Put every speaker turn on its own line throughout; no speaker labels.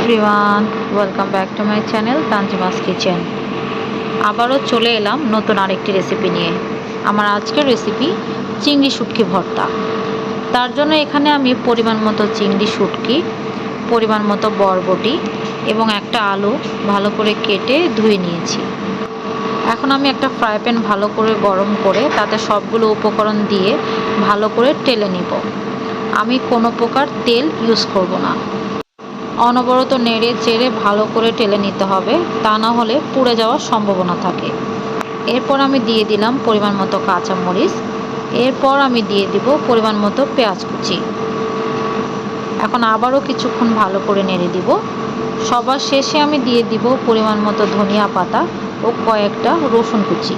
Everyone, welcome back to my channel Tanzima's kitchen. আবারও চলে এলাম নতুন আরেকটি রেসিপি নিয়ে। আমার আজকের রেসিপি চিংড়ি শুটকি ভর্তা। তার জন্য এখানে আমি পরিমাণ মতো চিংড়ি শুটকি, পরিমাণ মতো বরবটি এবং একটা আলু ভালো করে কেটে ধুয়ে নিয়েছি। এখন আমি একটা ফ্রাই প্যান ভালো করে গরম করে তাতে সবগুলো উপকরণ দিয়ে ভালো করে টেলে নিব। আমি কোনো প্রকার তেল ইউজ করব না। অনবরত নেড়ে চেড়ে ভালো করে টেলে নিতে হবে, তা না হলে পুড়ে যাওয়ার সম্ভাবনা থাকে। এরপর আমি দিয়ে দিলাম পরিমাণ মতো কাঁচামরিচ। এরপর আমি দিয়ে দিব পরিমাণ মতো পেঁয়াজ কুচি। এখন আবারও কিছুক্ষণ ভালো করে নেড়ে দিব। সবার শেষে আমি দিয়ে দিব পরিমাণ মতো ধনিয়া পাতা ও কয়েকটা রসুন কুচি।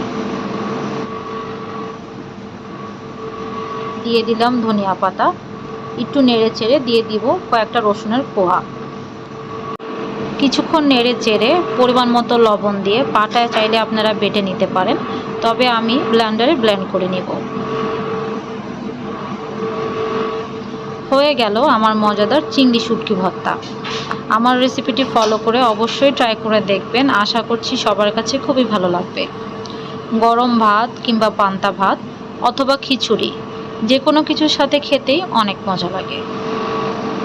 দিয়ে দিলাম ধনিয়া পাতা। একটু নেড়ে চেড়ে দিয়ে দিব কয়েকটা রসুনের কোয়া। কিছুক্ষণ নেড়ে চেড়ে পরিমাণ মতো লবণ দিয়ে পাটায় চাইলে আপনারা বেটে নিতে পারেন। তবে আমি ব্লেন্ডারে ব্লেন্ড করে নিব। হয়ে গেল আমার মজাদার চিংড়ি শুটকি ভর্তা। আমার রেসিপিটি ফলো করে অবশ্যই ট্রাই করে দেখবেন। আশা করছি সবার কাছে খুবই ভালো লাগবে। গরম ভাত কিংবা পান্তা ভাত অথবা খিচুড়ি যে কোনো কিছুর সাথে খেতেই অনেক মজা লাগে।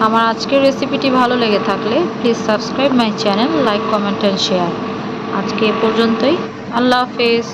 আমার আজকের রেসিপিটি ভালো লেগে থাকলে please subscribe my channel like comment and share আজকে এ পর্যন্তই। আল্লাহ হাফেজ।